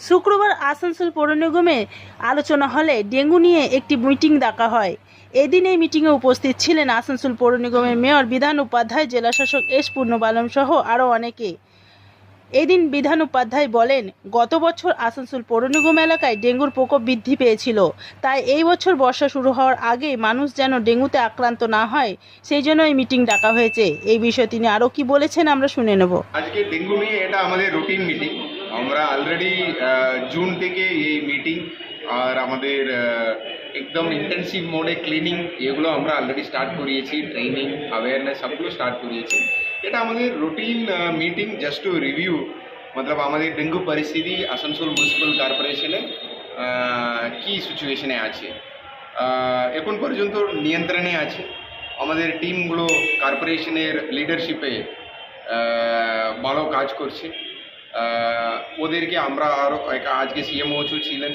শুক্রবার আসানসোল পৌর নিগমে আলোচনা হলে ডেঙ্গু নিয়ে একটি মিটিং ডাকা হয়। এদিন এই মিটিংয়ে উপস্থিত ছিলেন আসানসোল পৌর নিগমের মেয়র বিধান উপাধ্যায়, জেলাশাসক এস পূর্ণবালম সহ আরও অনেকে। এদিন বিধান উপাধ্যায় বলেন, গত বছর আসানসোল পৌর নিগম এলাকায় ডেঙ্গুর প্রকোপ বৃদ্ধি পেয়েছিল। তাই এই বছর বর্ষা শুরু হওয়ার আগে মানুষ যেন ডেঙ্গুতে আক্রান্ত না হয়, সেই জন্য এই মিটিং ডাকা হয়েছে। এই বিষয়ে তিনি আরও কি বলেছেন আমরা শুনে নেব। আজকে ডেঙ্গু নিয়ে এটা আমাদের রুটিন মিটিং। আমরা অলরেডি জুন থেকে এই মিটিং আর আমাদের একদম ইন্টেন্সিভ মোডে ক্লিনিং এগুলো আমরা অলরেডি স্টার্ট করিয়েছি ট্রেনিং অ্যাওয়ারনেস সবগুলো স্টার্ট করিয়েছি। এটা আমাদের routine meeting just to review মতলব আমাদের ডেঙ্গু পরিস্থিতি আসানসোল মিউনিসিপ্যাল কর্পোরেশনে কি সিচুয়েশনে আছে। এখন পর্যন্ত নিয়ন্ত্রণে আছে। আমাদের টিমগুলো কর্পোরেশনের লিডারশিপে ভালো কাজ করছে। ওদেরকে আমরা আরও আজকে সিএমওচু ছিলেন।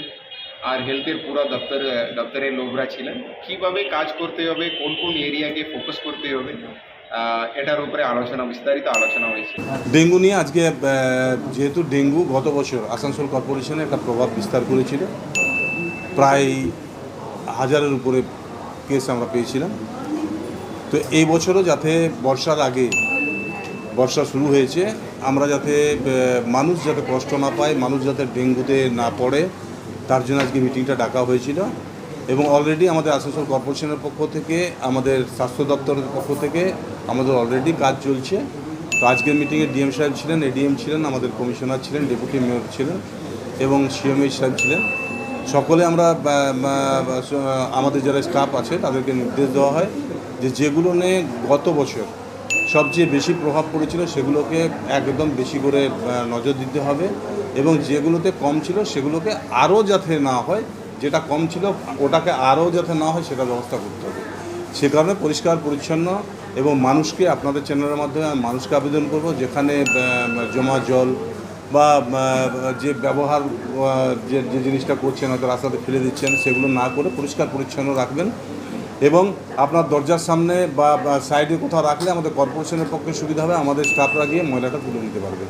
আর হেলথের পুরো দপ্তর, দপ্তরের লোকরা ছিলেন। কীভাবে কাজ করতে হবে, কোন কোন এরিয়াকে ফোকাস করতে হবে এটার উপরে আলোচনা, বিস্তারিত আলোচনা হয়েছে। ডেঙ্গু নিয়ে আজকে যেহেতু ডেঙ্গু গত বছর আসানসোল কর্পোরেশনে একটা প্রভাব বিস্তার করেছিল। প্রায় হাজারের উপরে কেস আমরা পেয়েছিলাম। তো এই বছরও যাতে বর্ষার আগে বর্ষা শুরু হয়েছে, আমরা যাতে মানুষ যাতে কষ্ট না পায়, মানুষ যাতে ডেঙ্গুতে না পড়ে তার জন্য আজকে মিটিংটা ডাকা হয়েছিল এবং অলরেডি আমাদের আসানসোল কর্পোরেশনের পক্ষ থেকে, আমাদের স্বাস্থ্য দপ্তরের পক্ষ থেকে আমাদের অলরেডি কাজ চলছে। তো আজকের মিটিংয়ে ডিএম সাহেব ছিলেন এডিএম ছিলেন, আমাদের কমিশনার ছিলেন ডেপুটি মেয়র ছিলেন এবং সিএমএইচ সাহেব ছিলেন। সকলে আমরা আমাদের যারা স্টাফ আছে, তাদেরকে নির্দেশ দেওয়া হয় যে যেগুলো নিয়ে গত বছর সবচেয়ে বেশি প্রভাব পড়েছিল সেগুলোকে একদম বেশি করে নজর দিতে হবে এবং যেগুলোতে কম ছিল সেগুলোকে আরও যাতে না হয়, যেটা কম ছিল ওটাকে আরও যাতে না হয় সেটা ব্যবস্থা করতে হবে। সে কারণে পরিষ্কার, পরিচ্ছন্ন এবং মানুষকে আপনাদের চ্যানেলের মাধ্যমে আমি মানুষকে আবেদন করব, যেখানে জমা জল বা যে ব্যবহার যে জিনিসটা করছেন হয়তো রাস্তাতে ফেলে দিচ্ছেন, সেগুলো না করে পরিষ্কার, পরিচ্ছন্ন রাখবেন। এবং আপনার দরজার সামনে বা সাইডে কোথাও রাখলে আমাদের কর্পোরেশনের পক্ষে সুবিধা হবে, আমাদের স্টাফরা গিয়ে ময়লাটা তুলে নিতে পারবে।